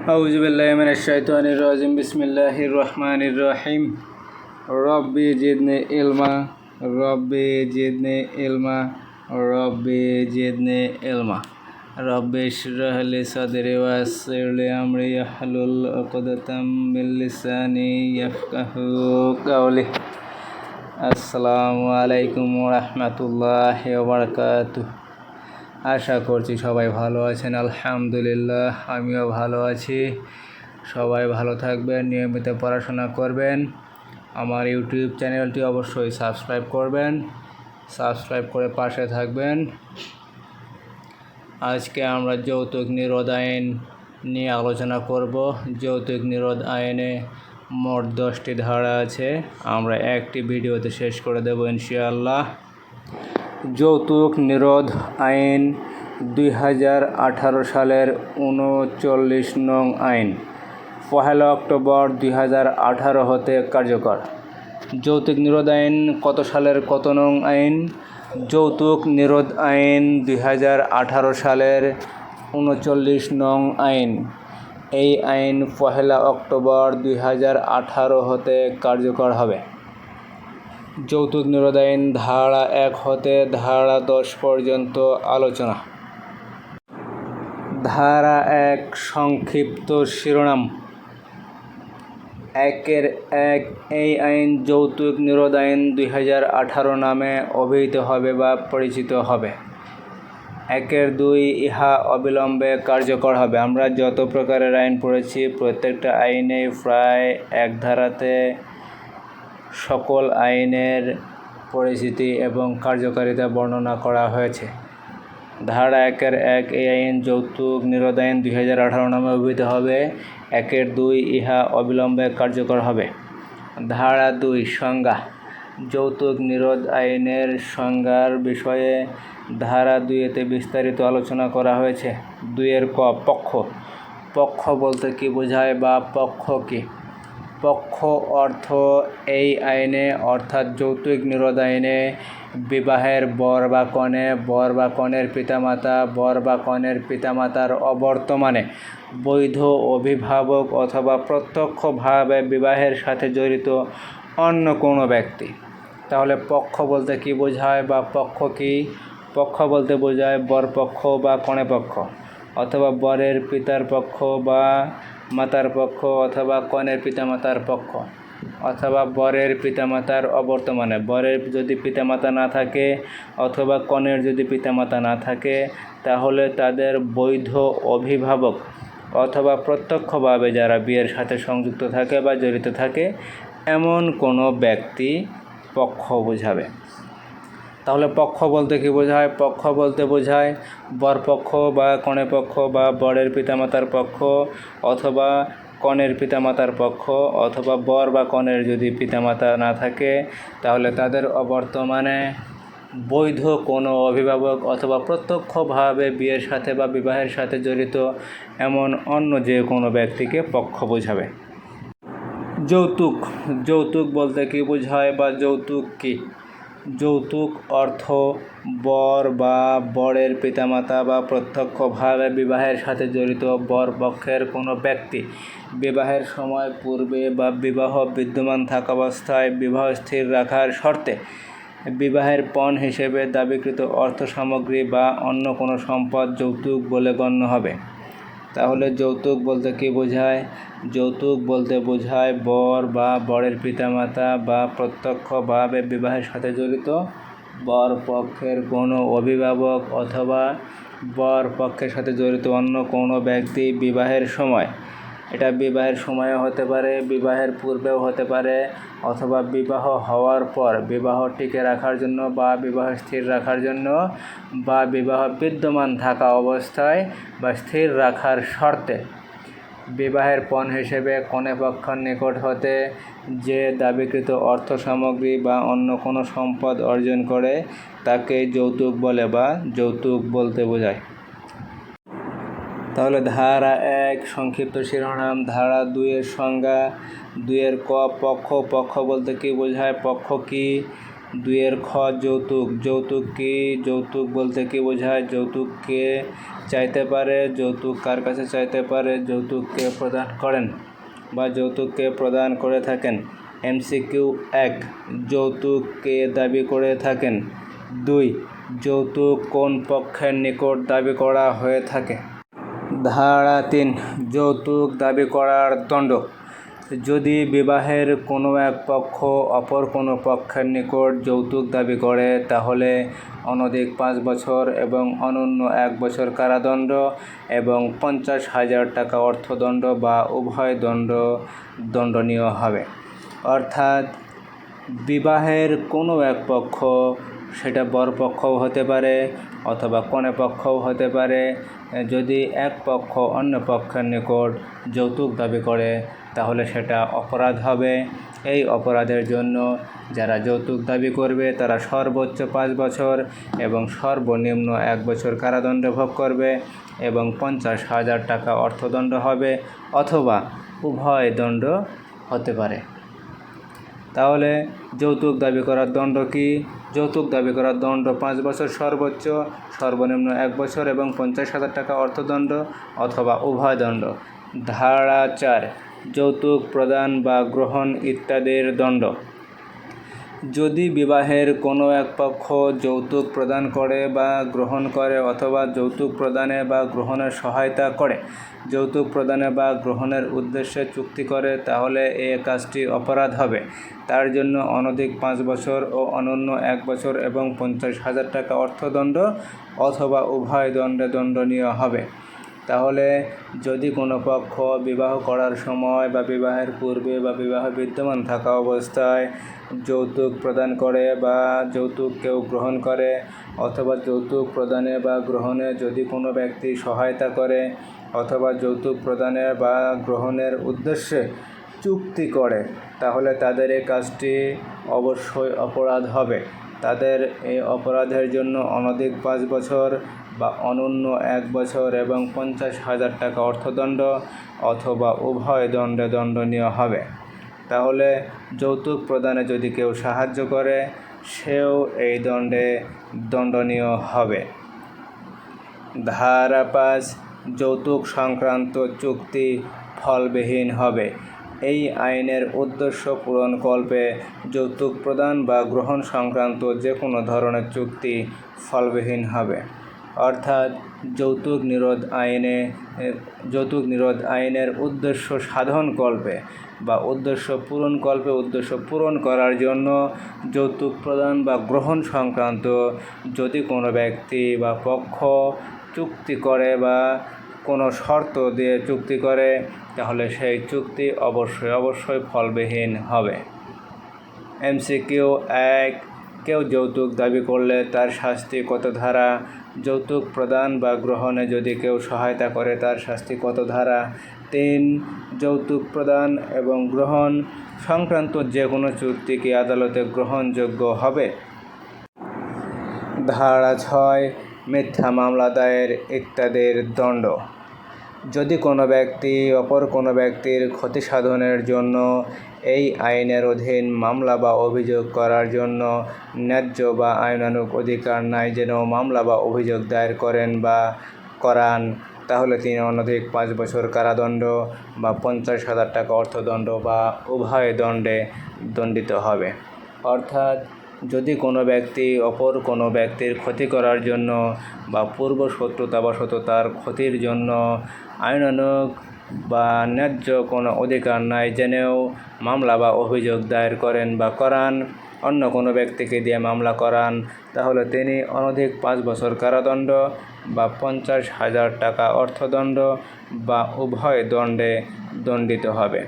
আউজবিল্লাহমিনাশাইতানিরাজিম বিসমিল্লাহির রহমানির রহিম রব্বে জেদনে এলমা রব্বে জেদনে এলমা রব্বে জেদনে এলমা রব্বে শিরহলি সদরে ওয়াসিরলি আমরি ইয়াহলুল উকদাতাম মিন লিসানি ইয়াফকাহু কাওলি আসসালামু আলাইকুম ওয়া রাহমাতুল্লাহি ওয়া বারাকাতুহু আশা করছি সবাই ভালো আছেন, আলহামদুলিল্লাহ, আমিও ভালো আছি। সবাই ভালো থাকবেন, নিয়মিত পড়াশোনা করবেন। আমার ইউটিউব চ্যানেলটি অবশ্যই সাবস্ক্রাইব করবেন, সাবস্ক্রাইব করে পাশে থাকবেন। আজকে আমরা যৌতুক নিরোধ আইন নিয়ে আলোচনা করব। যৌতুক নিরোধ আইনে মোট দশটি ধারা আছে। আমরা একটি ভিডিওতে শেষ করে দেব ইনশাআল্লাহ। যৌতুক নিরোধ আইন দুই হাজার আঠারো সালের উনচল্লিশ নং আইন, পহেলা অক্টোবর দুই হাজার আঠারো হতে কার্যকর। যৌতুক নিরোধ আইন কত সালের কত নং আইন? যৌতুক নিরোধ আইন দুই হাজার আঠারো সালের উনচল্লিশ নং আইন, এই আইন পহেলা অক্টোবর দুই হাজার আঠারো হতে কার্যকর হবে। যৌতুক নিরোধ আইন ধারা এক হতে ধারা দশ পর্যন্ত আলোচনা। ধারা এক, সংক্ষিপ্ত শিরোনাম। একের এক, এই আইন যৌতুক নিরোধ আইন দুই হাজার আঠারো নামে অভিহিত হবে বা পরিচিত হবে। একের দুই, ইহা অবিলম্বে কার্যকর হবে। আমরা যত প্রকারের আইন পড়েছি, প্রত্যেকটা আইনে প্রায় এক ধারাতে সকল আইনের পরিচিতি এবং কার্যকারিতা বর্ণনা করা হয়েছে। ধারা একের এক এই আইন যৌতুক নিরোধ আইন দুই হাজার আঠারো নামে অভিহিত হবে। একের দুই ইহা অবিলম্বে কার্যকর হবে। ধারা দুই সংজ্ঞা। যৌতুক নিরোধ আইনের সংজ্ঞার বিষয়ে ধারা দুইয়েতে বিস্তারিত আলোচনা করা হয়েছে। দুইয়ের ক, পক্ষ। পক্ষ বলতে কি বোঝায় বা পক্ষ কি? পক্ষ অর্থ এই আইনে, অর্থাৎ যৌতুক নিরোধ আইনে, বিবাহের বর বা কনে, বর বা কনের পিতামাতা, বর বা কনের পিতামাতার অবর্তমানে বৈধ অভিভাবক অথবা প্রত্যক্ষভাবে বিবাহের সাথে জড়িত অন্য কোনো ব্যক্তি। তাহলে পক্ষ বলতে কি বোঝায় বা পক্ষ কি? পক্ষ বলতে বোঝায় বর পক্ষ বা কনে পক্ষ, অথবা বরের পিতার পক্ষ বা মাতার পক্ষ অথবা কনের পিতামাতার পক্ষ, অথবা বরের পিতামাতার অবর্তমানে। বরের যদি পিতামাতা না থাকে অথবা কনের যদি পিতামাতা না থাকে, তাহলে তাদের বৈধ অভিভাবক অথবা প্রত্যক্ষভাবে যারা বিয়ের সাথে সংযুক্ত থাকে বা জড়িত থাকে, এমন কোনো ব্যক্তি পক্ষ বোঝাবে। তাহলে পক্ষ বলতে কী বোঝায়? পক্ষ বলতে বোঝায় বরপক্ষ বা কনে পক্ষ বা বরের পিতামাতার পক্ষ অথবা কনের পিতামাতার পক্ষ অথবা বর বা কনের যদি পিতামাতা না থাকে, তাহলে তাদের অবর্তমানে বৈধ কোনো অভিভাবক অথবা প্রত্যক্ষভাবে বিয়ের সাথে বা বিবাহের সাথে জড়িত এমন অন্য যে কোনো ব্যক্তিকে পক্ষ বোঝাবে। যৌতুক যৌতুক বলতে কী বোঝায় বা যৌতুক কী? যৌতুক, অর্থ, বর বা বরের পিতামাতা বা প্রত্যক্ষভাবে বিবাহের সাথে জড়িত বর পক্ষের কোনো ব্যক্তি বিবাহের সময় পূর্বে বা বিবাহ বিদ্যমান থাকা অবস্থায় বিবাহ স্থির রাখার শর্তে বিবাহের পণ হিসেবে দাবিকৃত অর্থ সামগ্রী বা অন্য কোনো সম্পদ যৌতুক বলে গণ্য হবে। তাহলে যৌতুক বলতে কি বোঝায়? যৌতুক বলতে বোঝায় বর বা বরের পিতামাতা বা প্রত্যক্ষভাবে বিবাহের সাথে জড়িত। বর পক্ষের কোনো অভিভাবক অথবা বর পক্ষের সাথে জড়িত অন্য কোনো ব্যক্তি বিবাহের সময় এটা বিবাহের সময়ও হতে পারে, বিবাহের পূর্বেও হতে পারে, অথবা বিবাহ হওয়ার পর, বিবাহ টিকে রাখার জন্য বা বিবাহ স্থির রাখার জন্য বা বিবাহ বিদ্যমান থাকা অবস্থায় বা স্থির রাখার শর্তে। বিবাহের পণ হিসেবে কনে পক্ষের নিকট হতে যে দাবিকৃত অর্থ সামগ্রী বা অন্য কোনো সম্পদ অর্জন করে, তাকে যৌতুক বলে বা যৌতুক বলতে বোঝায়। তাহলে ধারা এক, সংক্ষিপ্ত শিরোনাম, ধারা দুইয়ের সংজ্ঞা, দুইয়ের ক, পক্ষ পক্ষ বলতে কী বোঝায়, পক্ষ কি, দুইয়ের খ, যৌতুক যৌতুক কি, যৌতুক বলতে কি বোঝায় যৌতুককে চাইতে পারে, যৌতুক কার কাছে চাইতে পারে যৌতুককে প্রদান করেন বা যৌতুককে প্রদান করে থাকেন। এমসিকিউ এক যৌতুককে দাবি করে থাকেন। দুই, যৌতুক কোন পক্ষের নিকট দাবি করা হয়ে থাকে? ধারা তিন যৌতুক দাবি করার দণ্ড। যদি বিবাহের কোনো এক পক্ষ অপর কোনো পক্ষের নিকট যৌতুক দাবি করে, তাহলে অনধিক পাঁচ বছর এবং অনন্য এক বছর কারাদণ্ড এবং পঞ্চাশ হাজার টাকা অর্থদণ্ড বা উভয় দণ্ড দণ্ডনীয় হবে। অর্থাৎ, বিবাহের কোনো এক পক্ষ সেটা বরপক্ষও হতে পারে অথবা কনে পক্ষও হতে পারে। যদি এক পক্ষ অন্য পক্ষের নিকট যৌতুক দাবি করে, তাহলে সেটা অপরাধ হবে। এই অপরাধের জন্য যারা যৌতুক দাবি করবে, তারা সর্বোচ্চ পাঁচ বছর এবং সর্বনিম্ন এক বছর কারাদণ্ড ভোগ করবে এবং পঞ্চাশ হাজার টাকা অর্থদণ্ড হবে অথবা উভয় দণ্ড হতে পারে। তাহলে যৌতুক দাবি করার দণ্ড কি? যৌতুক দাবি করার দণ্ড পাঁচ বছর সর্বোচ্চ, সর্বনিম্ন এক বছর এবং পঞ্চাশ হাজার টাকা অর্থদণ্ড অথবা উভয় দণ্ড। ধারা চার, যৌতুক প্রদান বা গ্রহণ ইত্যাদির দণ্ড। যদি বিবাহের কোনো এক পক্ষ যৌতুক প্রদান করে বা গ্রহণ করে অথবা যৌতুক প্রদানে বা গ্রহণের সহায়তা করে, যৌতুক প্রদানে বা গ্রহণের উদ্দেশ্যে চুক্তি করে, তাহলে এ কাজটি অপরাধ হবে। তার জন্য অনধিক পাঁচ বছর ও অনন্য এক বছর এবং পঞ্চাশ হাজার টাকা অর্থদণ্ড অথবা উভয় দণ্ডে দণ্ডনীয় হবে। তাহলে যদি কোনো পক্ষ বিবাহ করার সময় বা বিবাহের পূর্বে বা বিবাহ বিদ্যমান থাকা অবস্থায় যৌতুক প্রদান করে বা যৌতুক কেউ গ্রহণ করে অথবা যৌতুক প্রদানে বা গ্রহণে যদি কোনো ব্যক্তি সহায়তা করে অথবা যৌতুক প্রদানে বা গ্রহণের উদ্দেশ্যে চুক্তি করে, তাহলে তাদের এই কাজটি অবশ্যই অপরাধ হবে। তাদের এই অপরাধের জন্য অনধিক পাঁচ বছর বা অনন্য এক বছর এবং পঞ্চাশ হাজার টাকা অর্থদণ্ড অথবা উভয় দণ্ডে দণ্ডনীয় হবে। তাহলে যৌতুক প্রদানে যদি কেউ সাহায্য করে, সেও এই দণ্ডে দণ্ডনীয় হবে। ধারা পাঁচ, যৌতুক সংক্রান্ত চুক্তি ফলবিহীন হবে। এই আইনের উদ্দেশ্য পূরণ পূরণকল্পে যৌতুক প্রদান বা গ্রহণ সংক্রান্ত যে কোনো ধরনের চুক্তি ফলবিহীন হবে। অর্থাৎ যৌতুক নিরোধ আইনে, যৌতুক নিরোধ আইনের উদ্দেশ্য সাধন সাধনকল্পে বা উদ্দেশ্য পূরণকল্পে উদ্দেশ্য পূরণ করার জন্য যৌতুক প্রদান বা গ্রহণ সংক্রান্ত যদি কোনো ব্যক্তি বা পক্ষ চুক্তি করে বা কোনো শর্ত দিয়ে চুক্তি করে, তাহলে সেই চুক্তি অবশ্যই অবশ্যই ফলবিহীন হবে। এমসিকিউ এক, কেউ যৌতুক দাবি করলে তার শাস্তি কত ধারা? যৌতুক প্রদান বা গ্রহণে যদি কেউ সহায়তা করে, তার শাস্তি কত ধারা? তিন, যৌতুক প্রদান এবং গ্রহণ সংক্রান্ত যে কোনো চুক্তি কি আদালতে গ্রহণযোগ্য হবে? ধারা ছয়, মিথ্যা মামলা দায়ের ইত্যাদির দণ্ড। যদি কোনো ব্যক্তি অপর কোনো ব্যক্তির ক্ষতি সাধনের জন্য এই আইনের অধীন মামলা বা অভিযোগ করার জন্য ন্যায্য বা আইনানুগ অধিকার নাই যেন মামলা বা অভিযোগ দায়ের করেন বা করান তাহলে তিনি অনধিক পাঁচ বছর কারাদণ্ড বা পঞ্চাশ হাজার টাকা অর্থদণ্ড বা উভয় দণ্ডে দণ্ডিত হবে। অর্থাৎ যদি কোনো ব্যক্তি অপর কোনো ব্যক্তির ক্ষতি করার জন্য বা পূর্ব শত্রুতাবশত তার ক্ষতির জন্য আইনানুগ বা ন্যায্য কোনো অধিকার নাই জেনেও মামলা বা অভিযোগ দায়ের করেন বা করান অন্য কোনো ব্যক্তিকে দিয়ে মামলা করান, তাহলে তিনি অনধিক পাঁচ বছর কারাদণ্ড বা পঞ্চাশ হাজার টাকা অর্থদণ্ড বা উভয় দণ্ডে দণ্ডিত হবে।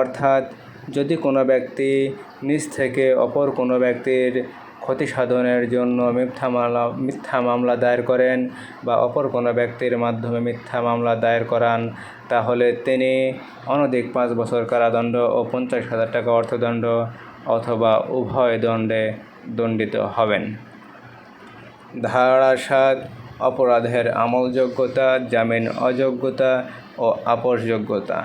অর্থাৎ যদি কোনো ব্যক্তি নিজ থেকে অপর কোনো ব্যক্তির ক্ষতি সাধনের জন্য মিথ্যা মামলা মিথ্যা মামলা দায়ের করেন বা অপর কোনো ব্যক্তির মাধ্যমে মিথ্যা মামলা দায়ের করান, তাহলে তিনি অনধিক পাঁচ বছর কারাদণ্ড ও পঞ্চাশ হাজার টাকা অর্থদণ্ড অথবা উভয় দণ্ডে দণ্ডিত হবেন। ধারা সাত অপরাধের আমলযোগ্যতা, জামিন অযোগ্যতা ও আপোষযোগ্যতা।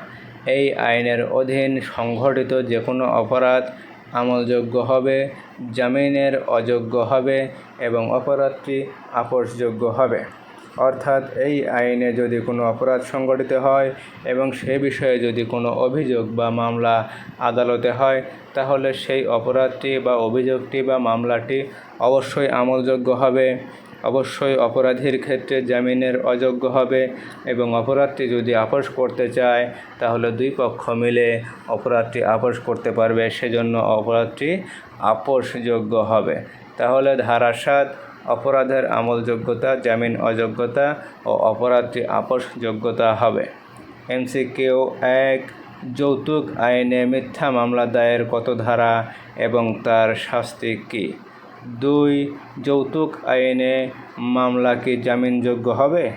এই আইনের অধীন সংঘটিত যে কোনো অপরাধ আমলযোগ্য হবে, জামিনের অযোগ্য হবে এবং অপরাধটি আপোষযোগ্য হবে। অর্থাৎ এই আইনে যদি কোনো অপরাধ সংগঠিত হয় এবং সে বিষয়ে যদি কোনো অভিযোগ বা মামলা আদালতে হয়, তাহলে সেই অপরাধটি বা অভিযোগটি বা মামলাটি অবশ্যই আমলযোগ্য হবে। অবশ্যই অপরাধীর ক্ষেত্রে জামিনের অযোগ্য হবে এবং অপরাধটি যদি আপোষ করতে চায়, তাহলে দুই পক্ষ মিলে অপরাধটি আপোষ করতে পারবে। সেজন্য অপরাধটি আপোষযোগ্য হবে। তাহলে ধারা সাত অপরাধের আমলযোগ্যতা, জামিন অযোগ্যতা ও অপরাধটি আপোষযোগ্যতা হবে। এমসিকিউ এক, যৌতুক আইনে মিথ্যা মামলা দায়ের কত ধারা এবং তার শাস্তি কী? দুই, যৌতুক আইনে মামলা কি জামিনযোগ্য হবে?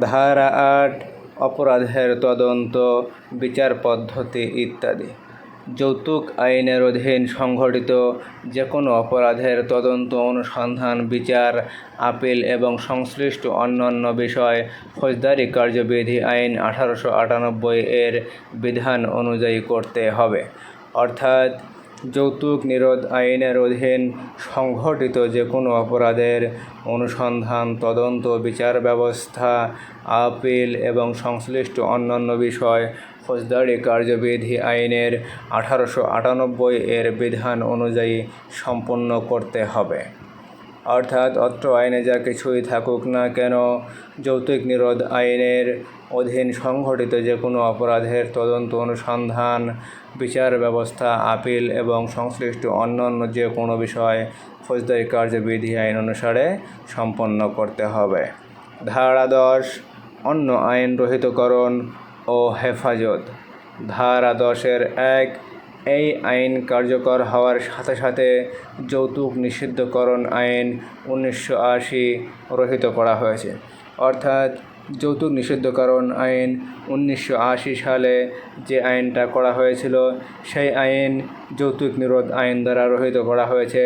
ধারা আট, অপরাধের তদন্ত, বিচার পদ্ধতি ইত্যাদি। যৌতুক আইনের অধীন সংঘটিত যে কোনো অপরাধের তদন্ত, অনুসন্ধান, বিচার, আপিল এবং সংশ্লিষ্ট অন্যান্য বিষয় ফৌজদারি কার্যবিধি আইন আঠারোশো আটানব্বই এর বিধান অনুযায়ী করতে হবে। অর্থাৎ যৌতুক নিরোধ আইনের অধীন সংঘটিত যে কোনো অপরাধের অনুসন্ধান, তদন্ত, বিচার ব্যবস্থা, আপিল এবং সংশ্লিষ্ট অন্যান্য বিষয় ফৌজদারি কার্যবিধি আইনের আঠারোশো আটানব্বই এর বিধান অনুযায়ী সম্পন্ন করতে হবে। অর্থাৎ অত্র আইনে যা কিছুই থাকুক না কেন যৌতুক নিরোধ আইনের অধীন সংঘটিত যে কোনো অপরাধের তদন্ত অনুসন্ধান, বিচার ব্যবস্থা, আপিল এবং সংশ্লিষ্ট অন্যান্য যে কোনো বিষয় ফৌজদারি কার্যবিধি আইন অনুসারে সম্পন্ন করতে হবে। ধারা দশ, অন্য আইন রহিতকরণ ও হেফাজত। ধারা দশের এক, এই আইন কার্যকর হওয়ার সাথে সাথে যৌতুক নিষিদ্ধকরণ আইন উনিশশো আশি রহিত করা হয়েছে। অর্থাৎ যৌতুক নিষিদ্ধকরণ আইন উনিশশো আশি সালে যে আইনটা করা হয়েছিল, সেই আইন যৌতুক নিরোধ আইন দ্বারা রহিত করা হয়েছে।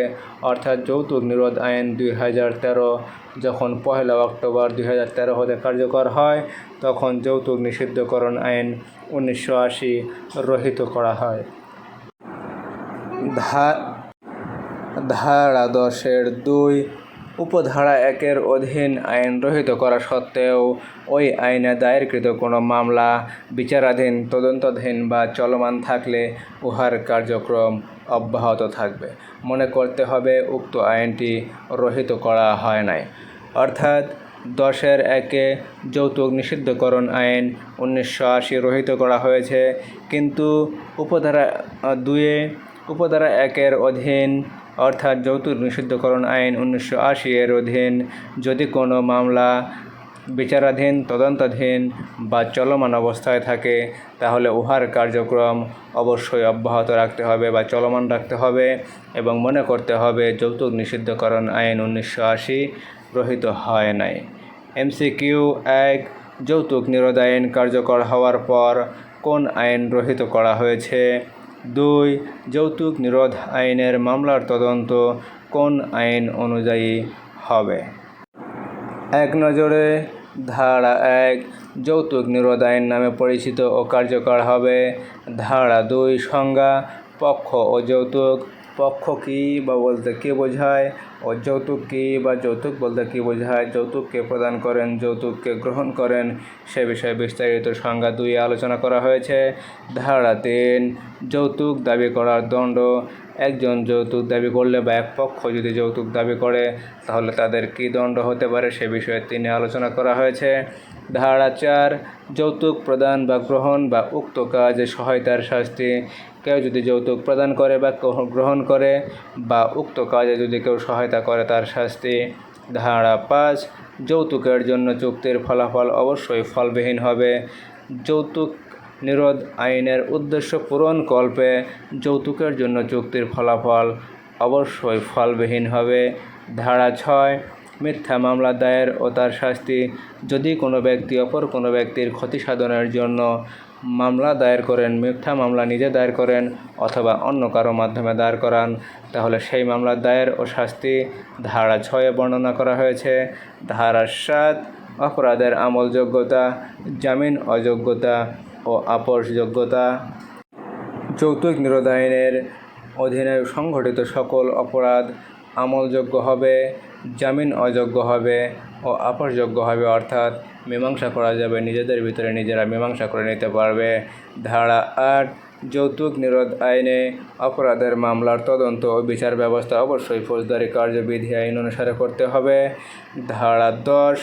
অর্থাৎ যৌতুক নিরোধ আইন দুই হাজার তেরো যখন পহেলা অক্টোবর দুই হাজার তেরো হতে কার্যকর হয়, তখন যৌতুক নিষিদ্ধকরণ আইন উনিশশো আশি রহিত করা হয়। ধারা দশের দুই উপধারা একের অধীন আইন রহিত করা সত্ত্বেও ওই আইনে দায়েরকৃত কোনো মামলা, বিচারাধীন, তদন্তাধীন বা চলমান থাকলে উহার কার্যক্রম অব্যাহত থাকবে। মনে করতে হবে উক্ত আইনটি রহিত করা হয় নাই। অর্থাৎ দশের একে যৌতুক নিষিদ্ধকরণ আইন উনিশশো আশি রহিত করা হয়েছে, কিন্তু উপধারা দুয়ে, উপধারা একের অধীন অর্থাৎ যৌতুক নিষিদ্ধকরণ আইন উনিশশো আশি এর অধীন যদি কোনো মামলা বিচারাধীন, তদন্তাধীন বা চলমান অবস্থায় থাকে, তাহলে উহার কার্যক্রম অবশ্যই অব্যাহত রাখতে হবে বা চলমান রাখতে হবে এবং মনে করতে হবে যৌতুক নিষিদ্ধকরণ আইন উনিশশো আশি রহিত হয় নাই। এমসিকিউ এক, যৌতুক নিরোধ আইন কার্যকর হওয়ার পর কোন আইন রহিত করা হয়েছে? দুই, যৌতুক নিরোধ আইনের মামলার তদন্ত কোন আইন অনুযায়ী হবে? এক নজরে, ধারা এক, যৌতুক নিরোধ আইন নামে পরিচিত ও কার্যকর হবে। ধারা দুই, সংজ্ঞা, পক্ষ ও যৌতুক পক্ষ কী বা বলতে কী বোঝায়? ও যৌতুক কী বা যৌতুক বলতে কী বোঝায়? যৌতুককে প্রদান করেন, যৌতুককে গ্রহণ করেন। সে বিষয়ে বিস্তারিত সংজ্ঞা দুই আলোচনা করা হয়েছে। ধারা তিন, যৌতুক দাবি করার দণ্ড। একজন যৌতুক দাবি করলে বা এক পক্ষ যদি যৌতুক দাবি করে, তাহলে তাদের কী দণ্ড হতে পারে সে বিষয়ে তিনি আলোচনা করা হয়েছে। ধারা চার যৌতুক প্রদান বা গ্রহণ বা উক্ত কাজে সহায়তার শাস্তি। কেউ যদি যৌতুক প্রদান করে বা গ্রহণ করে বা উক্ত কাজে যদি কেউ সহায়তা করে তার শাস্তি। ধারা পাঁচ, যৌতুকের জন্য চুক্তির ফলাফল অবশ্যই ফলবিহীন হবে। যৌতুক নিরোধ আইনের উদ্দেশ্য পূরণ কল্পে যৌতুকের জন্য চুক্তির ফলাফল অবশ্যই ফলবিহীন হবে। ধারা ছয় মিথ্যা মামলা দায়ের ও তার শাস্তি যদি কোনো ব্যক্তি অপর কোনো ব্যক্তির ক্ষতি সাধনের জন্য মামলা দায়ের করেন, মিথ্যা মামলা নিজে দায়ের করেন অথবা অন্য কারও মাধ্যমে দায়ের করান, তাহলে সেই মামলার দায়ের ও শাস্তি ধারা ছয়ে বর্ণনা করা হয়েছে। ধারা সাত, অপরাধের আমলযোগ্যতা, জামিন অযোগ্যতা ও আপোষযোগ্যতা। যৌতুক নিরোধ আইনের অধীনে সংঘটিত সকল অপরাধ আমলযোগ্য হবে। জামিন অযোগ্য হবে ও আপসযোগ্য হবে, অর্থাৎ মীমাংসা করা যাবে। নিজেদের ভিতরে নিজেরা মীমাংসা করে নিতে পারবে। ধারা আট, যৌতুক নিরোধ আইনে অপরাধের মামলার তদন্ত ও বিচার ব্যবস্থা অবশ্যই ফৌজদারি কার্যবিধি আইন অনুসারে করতে হবে। ধারা দশ,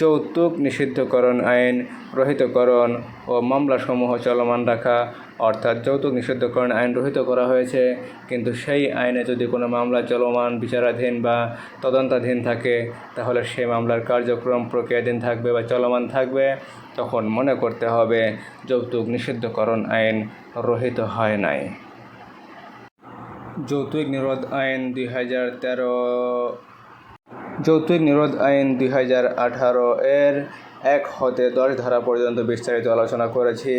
যৌতুক নিষিদ্ধকরণ আইন, রহিতকরণ ও মামলাসমূহ চলমান রাখা অর্থাৎ যৌতুক নিষিদ্ধকরণ আইন রহিত করা হয়েছে, কিন্তু সেই আইনে যদি কোনো মামলা চলমান, বিচারাধীন বা তদন্তাধীন থাকে, তাহলে সেই মামলার কার্যক্রম প্রক্রিয়াধীন থাকবে বা চলমান থাকবে। তখন মনে করতে হবে, যৌতুক নিষিদ্ধকরণ আইন রহিত হয় নাই। যৌতুক নিরোধ আইন দুই হাজার তেরো, যৌতুক নিরোধ আইন দুই হাজার আঠারো এর এক হতে দশ ধারা পর্যন্ত বিস্তারিত আলোচনা করেছি।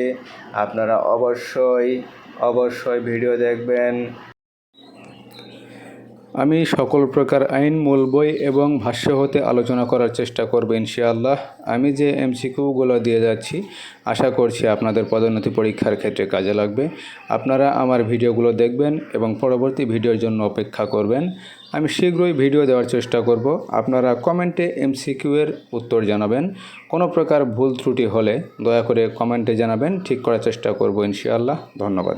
আপনারা অবশ্যই অবশ্যই ভিডিও দেখবেন। আমি সকল প্রকার আইন, মূল বই এবং ভাষ্য হতে আলোচনা করার চেষ্টা করব ইনশাআল্লাহ। আমি যে এমসিকিউগুলো দিয়ে যাচ্ছি, আশা করছি আপনাদের পদোন্নতি পরীক্ষার ক্ষেত্রে কাজে লাগবে। আপনারা আমার ভিডিওগুলো দেখবেন এবং পরবর্তী ভিডিওর জন্য অপেক্ষা করবেন। আমি শীঘ্রই ভিডিও দেওয়ার চেষ্টা করব। আপনারা কমেন্টে এমসিকিউ এর উত্তর জানাবেন। কোনো প্রকার ভুল ত্রুটি হলে দয়া করে কমেন্টে জানাবেন। ঠিক করার চেষ্টা করব ইনশাআল্লাহ। ধন্যবাদ।